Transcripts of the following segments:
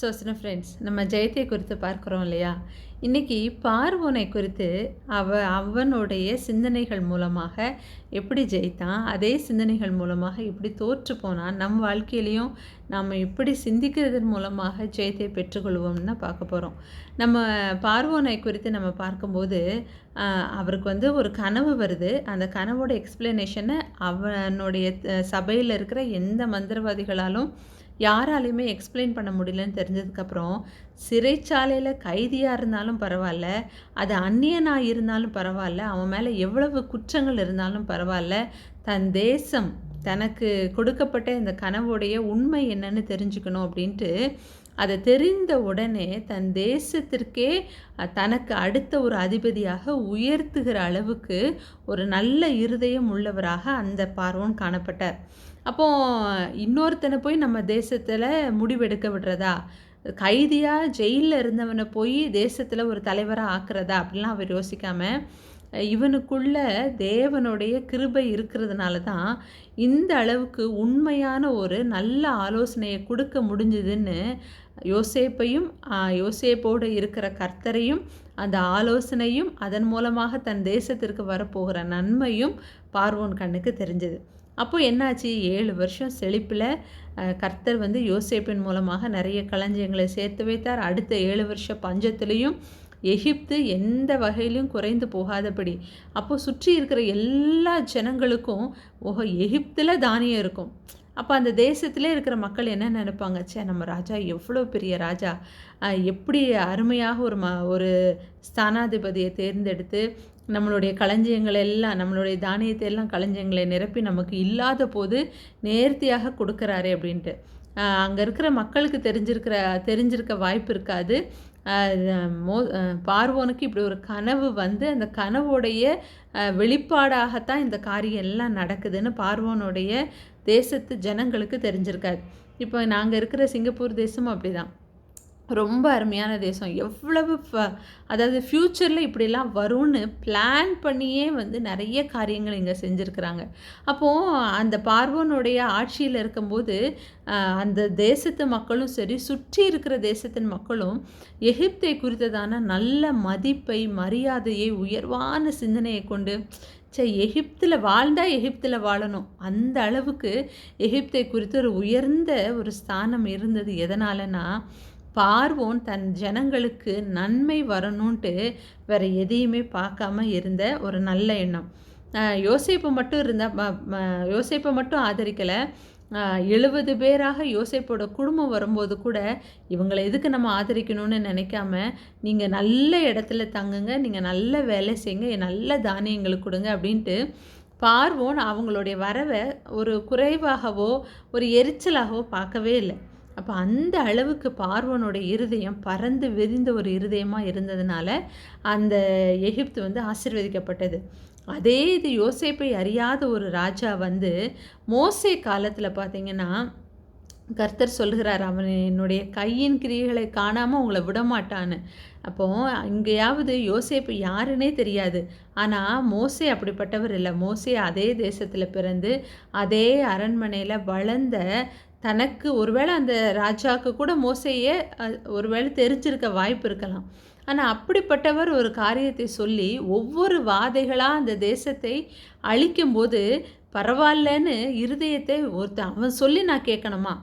So சின்ன friends நம்ம ஜெயத்தை குறித்து பார்க்குறோம் இல்லையா? இன்றைக்கி பார்வோனை குறித்து அவ அவனுடைய சிந்தனைகள் மூலமாக எப்படி ஜெயித்தான் அதே சிந்தனைகள் மூலமாக எப்படி தோற்று போனான் நம் வாழ்க்கையிலையும் நாம் எப்படி சிந்திக்கிறதன் மூலமாக ஜெயத்தை பெற்றுக்கொள்வோம்னு தான் பார்க்க போகிறோம் நம்ம பார்வோனை குறித்து நம்ம பார்க்கும்போது அவருக்கு வந்து ஒரு கனவு வருது. அந்த கனவோட எக்ஸ்பிளனேஷனை அவனுடைய சபையில் இருக்கிற எந்த மந்திரவாதிகளாலும் யாராலையுமே எக்ஸ்பிளைன் பண்ண முடியலன்னு தெரிஞ்சதுக்கப்புறம் சிறைச்சாலையில் கைதியாக இருந்தாலும் பரவாயில்ல அது அந்நியனாக இருந்தாலும் பரவாயில்ல அவன் மேலே எவ்வளவு குற்றங்கள் இருந்தாலும் பரவாயில்ல தன் தேசம் தனக்கு கொடுக்கப்பட்ட இந்த கனவுடைய உண்மை என்னன்னு தெரிஞ்சுக்கணும் அப்படின்ட்டு அதை தெரிந்த உடனே தன் தேசத்திற்கே தனக்கு அடுத்த ஒரு அதிபதியாக உயர்த்துகிற அளவுக்கு ஒரு நல்ல இருதயம் உள்ளவராக அந்த பார்வன் காணப்பட்டார். அப்போ இன்னொருத்தனை போய் நம்ம தேசத்தில் முடிவெடுக்க விடுறதா? கைதியாக ஜெயிலில் இருந்தவனை போய் தேசத்தில் ஒரு தலைவராக ஆக்குறதா? அப்படிலாம் அவர் யோசிக்காமல் இவனுக்குள்ள தேவனுடைய கிருபை இருக்கிறதுனால தான் இந்த அளவுக்கு உண்மையான ஒரு நல்ல ஆலோசனையை கொடுக்க முடிஞ்சுதுன்னு யோசேப்பையும் யோசேப்போடு இருக்கிற கர்த்தரையும் அந்த ஆலோசனையும் அதன் மூலமாக தன் தேசத்திற்கு வரப்போகிற நன்மையும் பார்வோன் கண்ணுக்கு தெரிஞ்சது. அப்போது என்னாச்சு? ஏழு வருஷம் செழிப்பில் கர்த்தர் வந்து யோசேப்பின் மூலமாக நிறைய களஞ்சியங்களை சேர்த்து வைத்தார். அடுத்த ஏழு வருஷம் பஞ்சத்துலேயும் எகிப்து எந்த வகையிலும் குறைந்து போகாதபடி. அப்போது சுற்றி இருக்கிற எல்லா ஜனங்களுக்கும் ஓஹோ எகிப்தில் தானியம் இருக்கும். அப்போ அந்த தேசத்திலே இருக்கிற மக்கள் என்ன நினைப்பாங்க? சே நம்ம ராஜா எவ்வளோ பெரிய ராஜா. எப்படி அருமையாக ஒரு ம ஒரு ஸ்தானாதிபதியை தேர்ந்தெடுத்து நம்மளுடைய களஞ்சியங்கள் எல்லாம் நம்மளுடைய தானியத்தை எல்லாம் களஞ்சியங்களை நிரப்பி நமக்கு இல்லாத போது நேர்த்தியாக கொடுக்குறாரு அப்படின்ட்டு. அங்கே இருக்கிற மக்களுக்கு தெரிஞ்சிருக்கிற தெரிஞ்சிருக்க வாய்ப்பு இருக்காது. மோ பார்வோனுக்கு இப்படி ஒரு கனவு வந்து அந்த கனவுடைய வெளிப்பாடாகத்தான் இந்த காரியம் எல்லாம் நடக்குதுன்னு பார்வோனுடைய தேசத்து ஜனங்களுக்கு தெரிஞ்சிருக்காது. இப்போ நாங்கள் இருக்கிற சிங்கப்பூர் தேசமும் அப்படிதான். ரொம்ப அருமையான தேசம். எவ்வளவு ஃப- அதாவது ஃப்யூச்சரில் இப்படிலாம் வரும்னு பிளான் பண்ணியே வந்து நிறைய காரியங்கள் இங்கே செஞ்சுருக்கிறாங்க. அப்போது அந்த பார்வோனுடைய ஆட்சியில் இருக்கும்போது அந்த தேசத்து மக்களும் சரி சுற்றி இருக்கிற தேசத்தின் மக்களும் எகிப்தை குறித்ததான நல்ல மதிப்பை மரியாதையை உயர்வான சிந்தனையை கொண்டு சே எகிப்தில் வாழ்ந்தால் எகிப்தில் வாழணும். அந்த அளவுக்கு எகிப்தை குறித்து ஒரு உயர்ந்த ஒரு ஸ்தானம் இருந்தது. எதனாலன்னா பார்வோன் தன் ஜனங்களுக்கு நன்மை வரணுன்ட்டு வேற எதையுமே பார்க்காம இருந்த ஒரு நல்ல எண்ணம். ஆஹ் யோசேப்பு மட்டும் இருந்தால் யோசிப்பை யோசேப்பை மட்டும் ஆதரிக்கலை. எழுபது பேராக யோசேப்போட குடும்பம் வரும்போது கூட இவங்களை எதுக்கு நம்ம ஆதரிக்கணும்னு நினைக்காம நீங்கள் நல்ல இடத்துல தங்குங்க நீங்கள் நல்ல வேலை செய்யுங்க நல்ல தானியங்களுக்கு கொடுங்க அப்படின்ட்டு பார்வோன் அவங்களுடைய வரவை ஒரு குறைவாகவோ ஒரு எரிச்சலாகவோ பார்க்கவே இல்லை. அப்போ அந்த அளவுக்கு பார்வனோட இருதயம் பறந்து விரிந்த ஒரு இருதயமாக இருந்ததுனால அந்த எகிப்து வந்து ஆசீர்வதிக்கப்பட்டது. அதே இது யோசேப்பை அறியாத ஒரு ராஜா வந்து மோசே காலத்தில் பார்த்தீங்கன்னா கர்த்தர் சொல்கிறார் அவன் என்னுடைய கையின் கிரியைகளை காணாமல் உங்களை விடமாட்டான்னு. அப்போ இங்கேயாவது யோசேப்பு யாருன்னே தெரியாது. ஆனால் மோசே அப்படிப்பட்டவர் இல்லை. மோசே அதே தேசத்தில் பிறந்து அதே அரண்மனையில் வளர்ந்த தனக்கு ஒருவேளை அந்த ராஜாவுக்கு கூட மோசையே ஒருவேளை தெரிஞ்சிருக்க வாய்ப்பு இருக்கலாம். ஆனால் அப்படிப்பட்டவர் ஒரு காரியத்தை சொல்லி ஒவ்வொரு வாதைகளாக அந்த தேசத்தை அழிக்கும்போது பரவாயில்லன்னு இருதயத்தை ஒருத்தன் அவன் சொல்லி நான் கேட்கணுமா?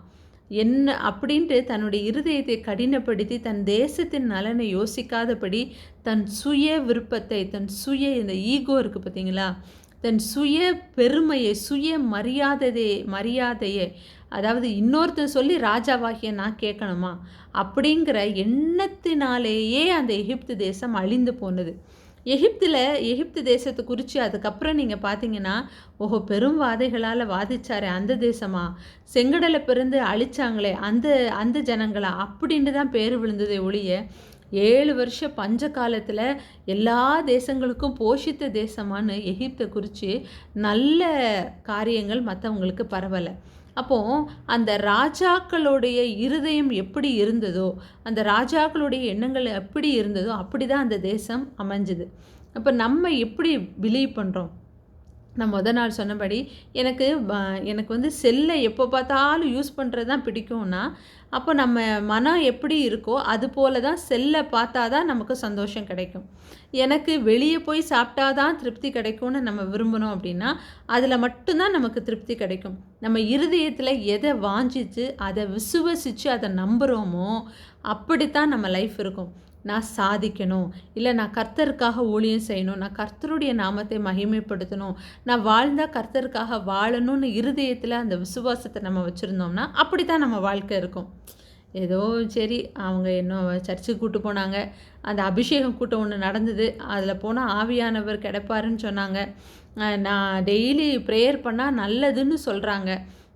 என்ன அப்படின்ட்டு தன்னுடைய இருதயத்தை கடினப்படுத்தி தன் தேசத்தின் நலனை யோசிக்காதபடி தன் சுய விருப்பத்தை தன் சுய இந்த ஈகோ இருக்குது பார்த்தீங்களா தன் சுய பெருமையை சுய மரியாதையை மரியாதையை அதாவது இன்னொருத்தன் சொல்லி ராஜாவாகிய நான் கேட்கணுமா? அப்படிங்கிற எண்ணத்தினாலேயே அந்த எகிப்து தேசம் அழிந்து போனது. எகிப்தில் எகிப்து தேசத்தை குறித்து அதுக்கப்புறம் நீங்கள் பார்த்தீங்கன்னா ஓஹோ பெரும் வாதைகளால் வாதிச்சாரே அந்த தேசமா? செங்கடலை பிறந்து அழிச்சாங்களே அந்த அந்த ஜனங்களா? அப்படின்ட்டு தான் பேர் விழுந்ததே ஒழிய ஏழு வருஷ பஞ்ச காலத்தில் எல்லா தேசங்களுக்கும் போஷித்த தேசமான்னு எகிப்தை குறித்து நல்ல காரியங்கள் மற்றவங்களுக்கு பரவலை. அப்போது அந்த ராஜாக்களுடைய இருதயம் எப்படி இருந்ததோ அந்த ராஜாக்களுடைய எண்ணங்கள் எப்படி இருந்ததோ அப்படி தான் அந்த தேசம் அமைஞ்சுது. அப்போ நம்ம எப்படி பிலீவ் பண்ணுறோம் நான் மொதல் நாள் சொன்னபடி எனக்கு எனக்கு வந்து செல்லை எப்போ பார்த்தாலும் யூஸ் பண்ணுறது தான் பிடிக்கும்னா அப்போ நம்ம மனம் எப்படி இருக்கோ அது போல தான் செல்லை பார்த்தா தான் நமக்கு சந்தோஷம் கிடைக்கும். எனக்கு வெளியே போய் சாப்பிட்டா தான் திருப்தி கிடைக்கும்னு நம்ம விரும்பணும் அப்படின்னா அதில் மட்டும்தான் நமக்கு திருப்தி கிடைக்கும். நம்ம இருதயத்தில் எதை வாஞ்சிச்சு அதை விசுவசித்து அதை நம்புகிறோமோ அப்படித்தான் நம்ம லைஃப் இருக்கும். நான் சாதிக்கணும். இல்லை நான் கர்த்தருக்காக ஊழியம் செய்யணும். நான் கர்த்தருடைய நாமத்தை மகிமைப்படுத்தணும். நான் வாழ்ந்தால் கர்த்தருக்காக வாழணும்னு இருதயத்தில் அந்த விசுவாசத்தை நம்ம வச்சுருந்தோம்னா அப்படி தான் நம்ம வாழ்க்கை இருக்கும். ஏதோ சரி அவங்க இன்னும் சர்ச்சுக்கு கூட்டு போனாங்க. அந்த அபிஷேகம் கூட்டம் ஒன்று நடந்தது. அதில் போனால் ஆவியானவர் கிடைப்பாருன்னு சொன்னாங்க. நான் டெய்லி ப்ரேயர் பண்ணால் நல்லதுன்னு சொல்கிறாங்க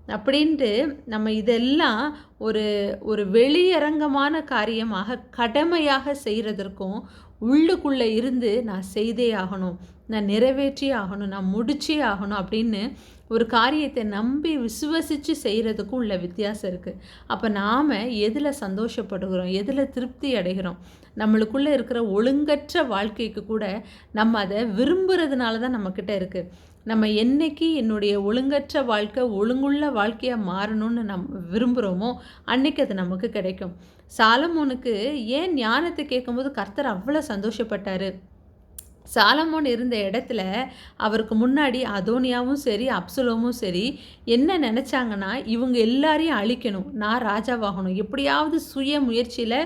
அப்படின்ட்டு நம்ம இதெல்லாம் ஒரு ஒரு வெளியரங்கமான காரியமாக கடமையாக செய்கிறதற்கும் உள்ளுக்குள்ளே இருந்து நான் செய்தே ஆகணும் நான் நிறைவேற்றி ஆகணும் நான் முடிச்சே ஆகணும் அப்படின்னு ஒரு காரியத்தை நம்பி விசுவசித்து செய்கிறதுக்கும் உள்ள வித்தியாசம் இருக்குது அப்போ நாம் எதில் சந்தோஷப்படுகிறோம் எதில் திருப்தி அடைகிறோம்? நம்மளுக்குள்ளே இருக்கிற ஒழுங்கற்ற வாழ்க்கைக்கு கூட நம்ம அதை விரும்புகிறதுனால தான் நம்மக்கிட்ட இருக்குது நம்ம என்னைக்கு என்னுடைய ஒழுங்கற்ற வாழ்க்கை ஒழுங்குள்ள வாழ்க்கையாக மாறணும்னு நம் விரும்புகிறோமோ அன்னைக்கு அது நமக்கு கிடைக்கும். சாலமோனுக்கு ஏன் ஞானத்தை கேட்கும்போது கர்த்தர் அவ்வளோ சந்தோஷப்பட்டார். சாலமோன் இருந்த இடத்துல அவருக்கு முன்னாடி அதோனியாவும் சரி அப்சுலோமும் சரி என்ன நினச்சாங்கன்னா இவங்க எல்லாரையும் அழிக்கணும் நான் ராஜாவாகணும். எப்படியாவது சுய முயற்சியில்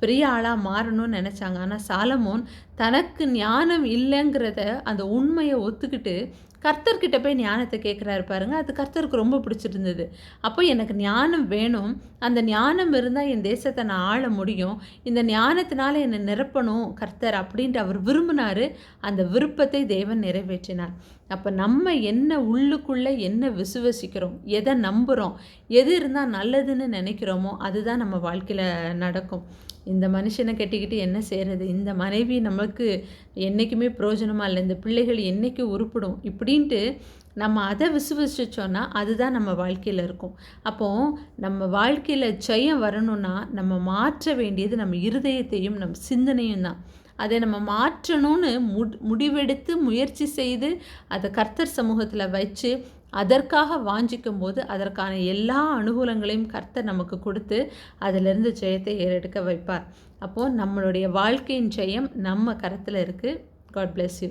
பெரிய ஆளாக மாறணும்னு நினச்சாங்க. ஆனால் சாலமோன் தனக்கு ஞானம் இல்லைங்கிறத அந்த உண்மையை ஒத்துக்கிட்டு கர்த்தர்கிட்ட போய் ஞானத்தை கேட்குறாரு பாருங்க. அது கர்த்தருக்கு ரொம்ப பிடிச்சிருந்தது. அப்போ எனக்கு ஞானம் வேணும். அந்த ஞானம் இருந்தால் என் தேசத்தை நான் ஆள முடியும். இந்த ஞானத்தினால என்னை நிரப்பணும் கர்த்தர் அப்படின்ட்டு அவர் விரும்பினார். அந்த விருப்பத்தை தேவன் நிறைவேற்றினார். அப்போ நம்ம என்ன உள்ளுக்குள்ளே என்ன விசுவசிக்கிறோம்? எதை நம்புகிறோம் எது இருந்தால் நல்லதுன்னு நினைக்கிறோமோ அதுதான் நம்ம வாழ்க்கையில் நடக்கும். இந்த மனுஷனை கட்டிக்கிட்டு என்ன செய்கிறது இந்த மனைவி நமக்கு என்றைக்குமே பிரயோஜனமாக இல்லை. இந்த பிள்ளைகள் என்றைக்கு உருப்பிடும்? இப்படின்ட்டு நம்ம அதை விசுவசிச்சோன்னா அதுதான் நம்ம வாழ்க்கையில் இருக்கும். அப்போது நம்ம வாழ்க்கையில் ஜெயம் வரணும்னா நம்ம மாற்ற வேண்டியது நம்ம இருதயத்தையும் நம்ம சிந்தனையும் தான். அதை நம்ம மாற்றணும்னு முடிவெடுத்து முயற்சி செய்து அதை கர்த்தர் சமூகத்தில் வச்சு அதற்காக வாஞ்சிக்கும் போது அதற்கான எல்லா அனுகூலங்களையும் கர்த்தர் நமக்கு கொடுத்து அதிலிருந்து ஜெயத்தை ஏறெடுக்க வைப்பார். அப்போது நம்மளுடைய வாழ்க்கையின் ஜெயம் நம்ம கரத்தில் இருக்குது காட் பிளெஸ் யூ